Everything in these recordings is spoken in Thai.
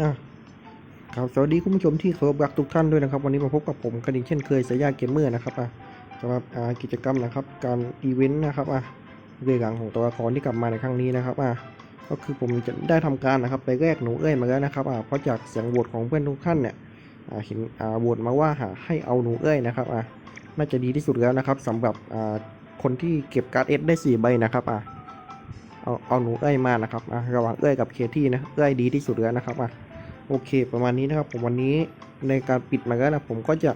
อะครับสวัสดีคุณผู้ชมที่เคารพรักทุกท่านด้วยนะครับ วันนี้มาพบกับผมกันอีกเช่นเคยสายยาเกมเมอร์นะครับอะสำหรับอ่ากิจกรรมนะครับ การอีเวนต์นะครับอะเรื่องหลังของตัวละครที่กลับมาในครั้งนี้นะครับอะก็คือผมจะได้ทำการนะครับไปแลกหนูเอ้ยมาแล้วนะครับอะเพราะจากเสียงโหวตของเพื่อนทุกท่านเนี่ยอ่าเห็นอ่าโหวตมาว่าหาให้เอาหนูเอ้ยนะครับอะน่าจะดีที่สุดแล้วนะครับสำหรับอ่าคนที่เก็บการ์ดเอสได้สี่ใบนะครับอะเอาเอาหนูเอ้ยมานะครับอะระหว่างเอ้ยกับเคที่นะเอ้ยดีที่สุดแล้วนะครับอะ โอเค ประมาณนี้นะครับผมวันนี้ในการปิดมาแล้วนะผมก็จะ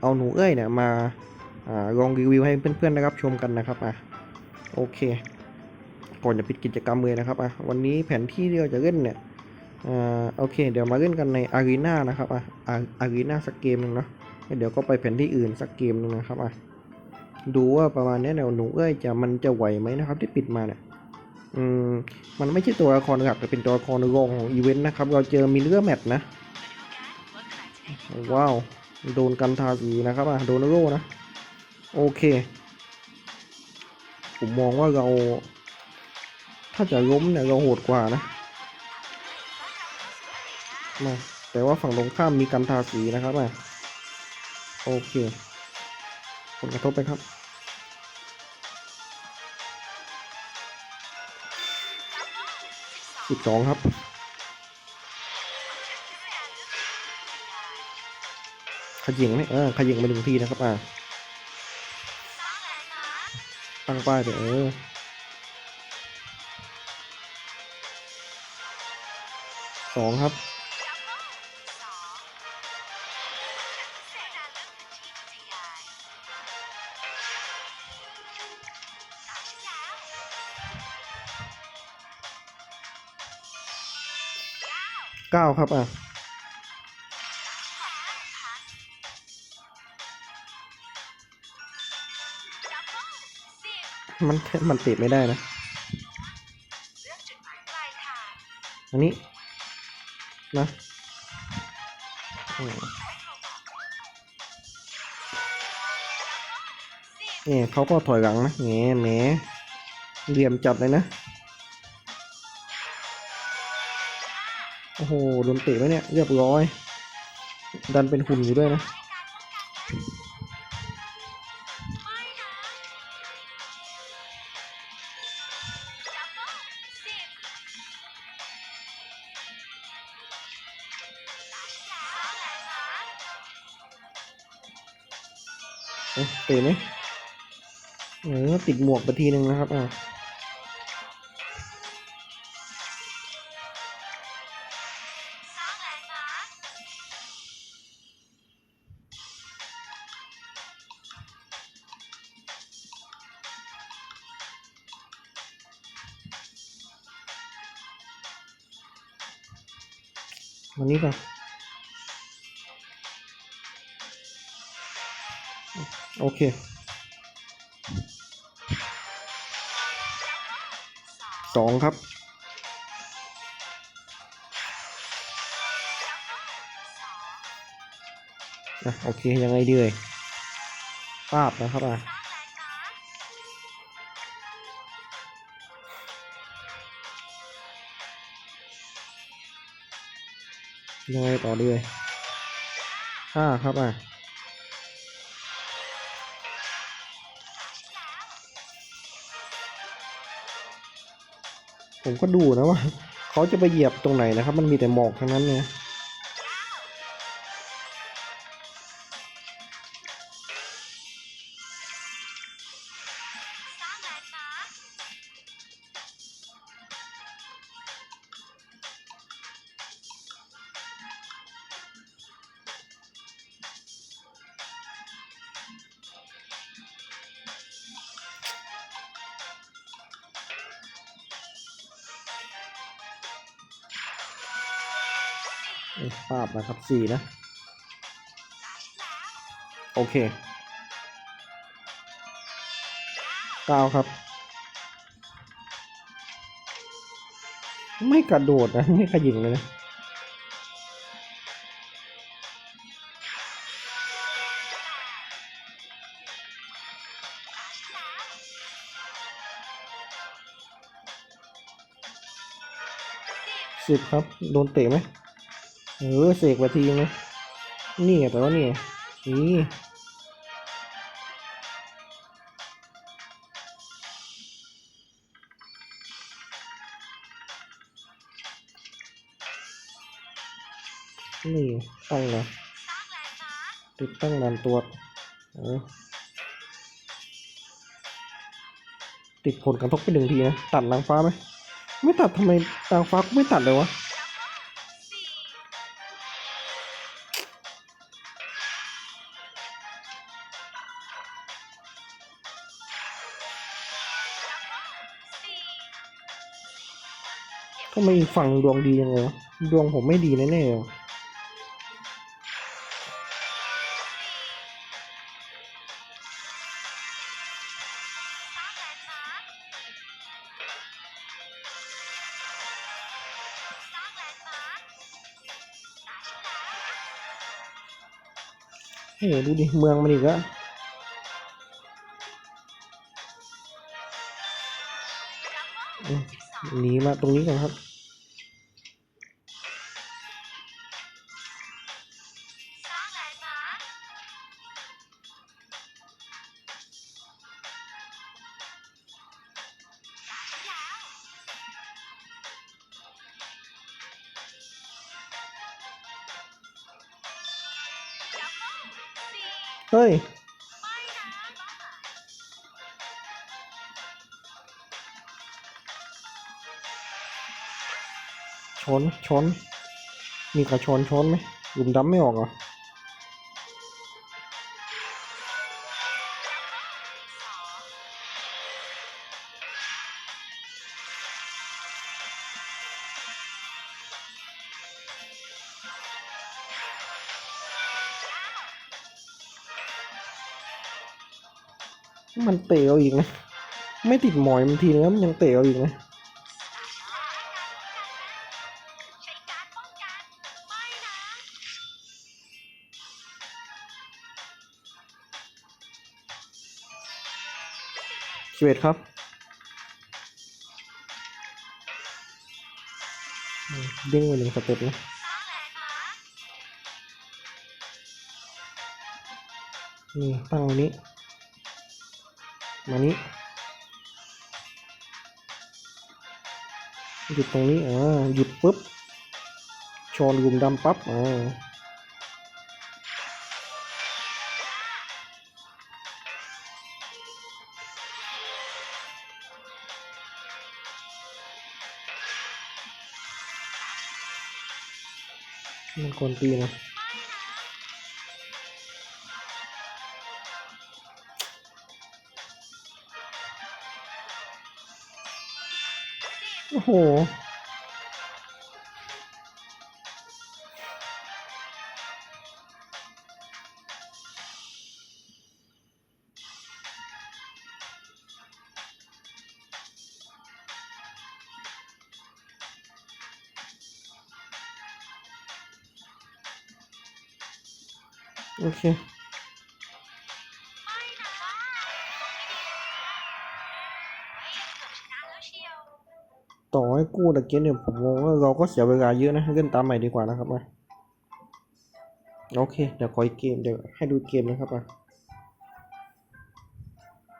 เอาหนูเอ้ยเนี่ยมาอลองรีวิวให้เพื่อนๆได้รับชมกันนะครับอะโอเค ก่อนจะปิดกิจกรรมเลยนะครับอะวันนี้แผนที่ที่เราจะเล่นเนี่ยอ่าโอเค เดี๋ยวมาเล่นกันในอารีนานะครับอะอารีนาสักเกมหนึงเนาะเดี๋ยวก็ไปแผนที่อื่นสักเกมหนึงนะครับอะดูว่าประมาณนี้เดี๋ยวหนูเอ้ยจะมันจะไหวไหมนะครับที่ปิดมาเนี่ย อืมมันไม่ใช่ตัวละครหลักแต่เป็นตัวละครรองของอีเวนต์นะครับ เราเจอมิเลอร์แมทนะ ว้าว โดนกันทาสีนะครับอะโดนโร่นะ โอเค ผมมองว่าเรา ถ้าจะล้มเนี่ยเราโหดกว่านะมาแต่ว่าฝั่งตรงข้ามมีกันทาสีนะครับอะโอเค ผลกระทบไปครับ สิบสองครับขยิงไหมเออขยิงไปหนึ่งทีนะครับอ่าตั้งป้ายไปเออสองครับ เก้าครับอะมันมันติดไม่ได้นะ อันนี้ นะเนี่ยเขาก็ถอยหลังนะแหมแหมเหลี่ยมจัดเลยนะ อ้โหโดนเตะไหมเนี่ยเรียบร้อย ดันเป็นหุ่นอยู่ด้วยนะเอ๊ะเตะไหมเออติดหมวกไปทีหนึ่งนะครับอ่า นี้ก่อนโอเค สองครับ อะ โอเค ยังไงดีเลยปาบนะครับอะ ยังไงต่อดีเลยห้าครับอะผมก็ดูนะว่า เขาจะไปเหยียบตรงไหนนะครับ มันมีแต่หมอกทั้งนั้นเนี่ย ภาพนะครับสี่นะ โอเคเก้าครับ ไม่กระโดดนะ ไม่ขยิงเลยนะสิบครับ โดนเตะไหม เออเสกไปทีนึงนะนี่ไงแต่ว่านี่นี่นี่ตั้งนะติดตั้งนานตัวเออติดผลกระทบไปหนึ่งทีนะ ตัดนางฟ้าไหม ไม่ตัดทำไมนางฟ้าก็ไม่ตัดเลยวะ ไมอีกฝั่งดวงดียังไงวะดวงผมไม่ดีแน่ๆเลยว่ะโอ้ดูดิ เมืองมันอีกแล้วอืมหนีมาตรงนี้ก่อนครับ เฮ้ย ชน ชน มีกระชนชนไหมหลุมดำไม่ออกเหรอ เตะเอาอีกนะ ไม่ติดหมอยมันทีนึงมันยังเตะเอาอีกนะสิบเอ็ดครับเด้งไปหนึ่งสเต็ปนะนี่ตั้งไว้นี้ มานี้หยุดตรงนี้อ่าหยุดปุ๊บชนกลุ่มดำปั๊บอ่ามันคนตีนะ โอ้โห โอเค ต่อให้กู้ตะเกียเนี่ยผมมองว่าเราก็เสียเวลาเยอะนะเล่นตามใหม่ดีกว่านะครับมาโอเค เดี๋ยวขออีกเกมเดี๋ยวให้ดูเกมนะครับมา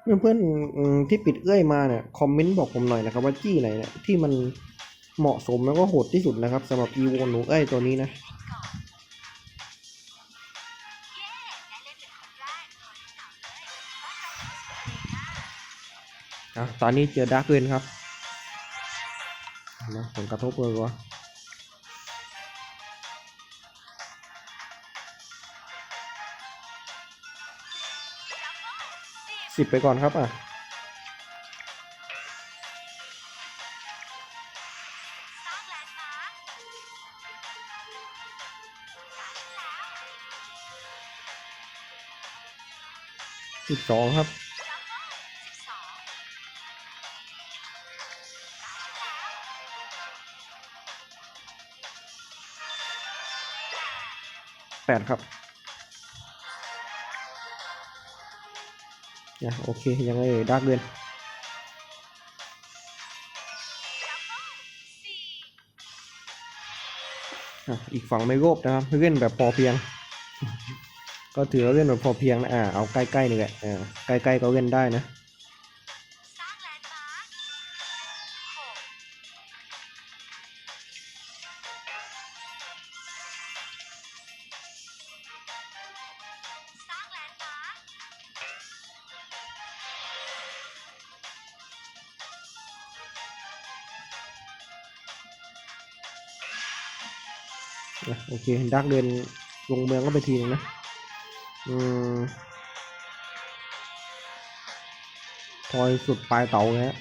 เพื่อนเพื่อนที่ปิดเอื้อยมาเนี่ยคอมเมนต์บอกผมหน่อยนะครับว่าจี้ไหนเนี่ยที่มันเหมาะสมแล้วก็โหดที่สุดนะครับสำหรับอีโวหนูเอ้ยตัวนี้นะอะตอนนี้เจอดาร์กเกินครับ นะผลกระทบเลยวะสิบไปก่อนครับอะสิบสองครับ แปดครับนี่ยโอเค ยังไงเอ่ยดาร์กเดือนอีกฝั่งไม่โลภนะครับเล่นแบบพอเพียง ก็ถือว่าเล่นแบบพอเพียงนะอ่าเอาใกล้ๆนี่แหละอ่าใกล้ๆก็เล่นได้นะ อะโอเคดักเดินลงเมืองก็ไปทีนึงนะ อืมทอยสุดปลายเต๋าฮะ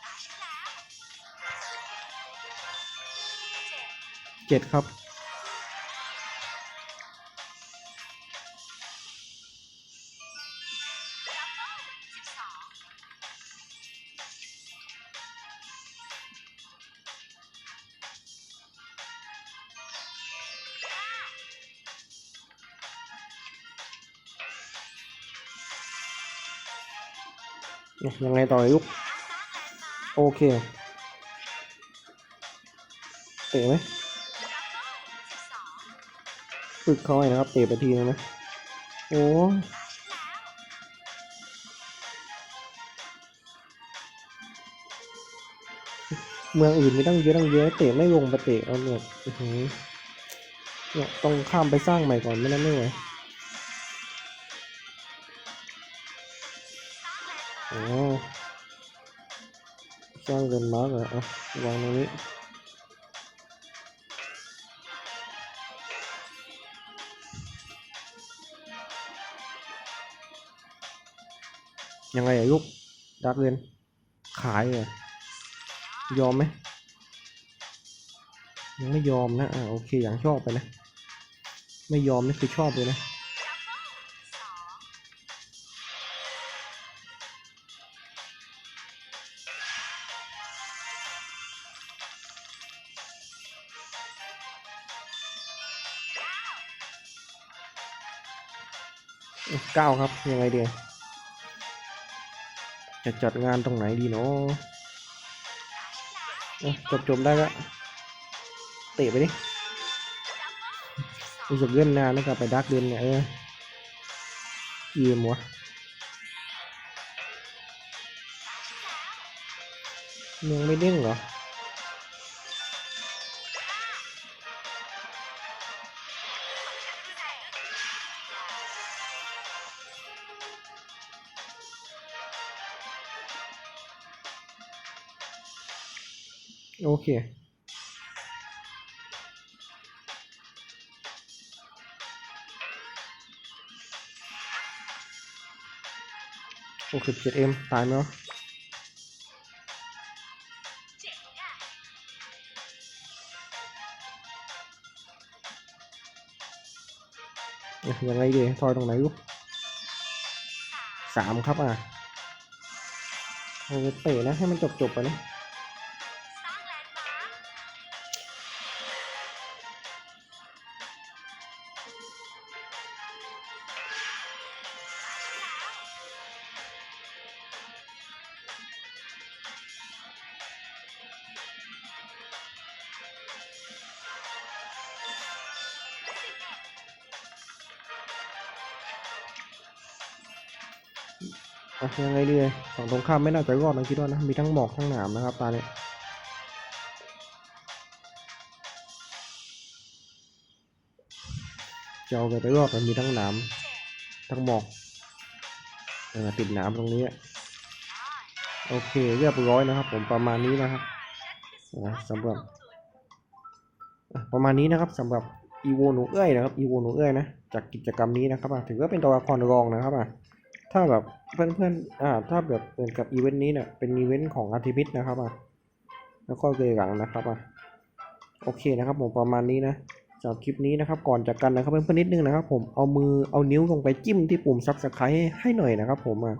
ตาฉันแล้วเจ็ดครับ ยังไงต่อยุกโอเคเตะไหมฝึกเขาให้นะครับเตะไปทีนึงนะโอ้เมืองอื่นไมีตั้งเยอะตั้งเยอะเตะไม่ลงไปเตะเอาเนี่ยอื้อหือเนี่ยต้องข้ามไปสร้างใหม่ก่อนไม่นั้นไม่ไหว สร้างเดินมาร์กเหรอเอาวางตรงนี้ยังไงอะยุกดักเรียนขายเหรอยอมไหมยังไม่ยอมนะอ่าโอเคอย่างชอบไปนะ ไม่ยอมนี่คือชอบเลยนะ เก้าครับยังไงดีจะจัดงานตรงไหนดีเนาะจบจบได้ก็เตะไปดิรู้สึกเล่นนานนะครับไปดักเดินเนี่ยเออเอียมวะตาฉันแล้วยังไม่เด้งเหรอ โอเคโอเคเจ็ดเอ็มตายไหมวะเจ๋งอะยังไงดีทอยตรงไหนลูกสามครับอะโอ้เตะนะให้มันจบจบๆไปนะ ยังไงดีฝั่งตรงข้ามไม่น่าจะรอดนะคิดว่านะ มีทั้งหมอกทั้งหนามนะครับตาเนี่ยจะเอาไปรอดมันมีทั้งหนามทั้งหมอกอติดหนามตรงนี้ โอเคเรียบร้อยนะครับ ผมประมาณนี้นะครับนะสำหรับประมาณนี้นะครับสำหรับอีโวหนูเอ้ยนะครับอีโวหนูเอ้ยนะจากกิจกรรมนี้นะครับถือว่าเป็นตัวละครรองนะครับอะ ถ้าแบบเพื่อนๆอ่าถ้าแบบเหมือนกับอีเวนต์นี้เนี่ยเป็นอีเวนต์ของอาร์ติมิตนะครับอะแล้วก็เกยหลังนะครับอะโอเคนะครับผมประมาณนี้นะสำหรับคลิปนี้นะครับก่อนจากกันนะครับเพื่อนๆนิดนึงนะครับ ผมเอามือเอานิ้วลงไปจิ้มที่ปุ่มซับสไครต์ให้หน่อยนะครับ ผมอะ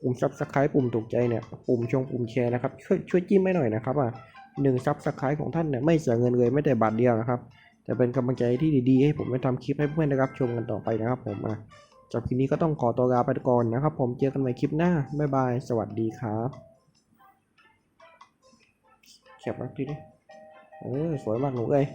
ปุ่มซับสไครต์ปุ่มถูกใจเนี่ยปุ่มชงปุ่มแชร์นะครับช่วยช่วยจิ้มให้หน่อยนะครับอะหนึ่งซับสไครต์ของท่านเนี่ยไม่เสียเงินเลยไม่แต่บาทเดียวนะครับแต่เป็นกำลังใจที่ดีๆ ให้ผมได้ทำคลิปให้เพื่อนได้รับชมกันต่อไปนะครับ ผมอะ จากคลิปนี้ก็ต้องขอตัวลาไปก่อนนะครับ ผมเจอกันใหม่คลิปหน้า บ๊ายบาย สวัสดีครับแคปมาทีนี้เออสวยมากหนูเอ้ย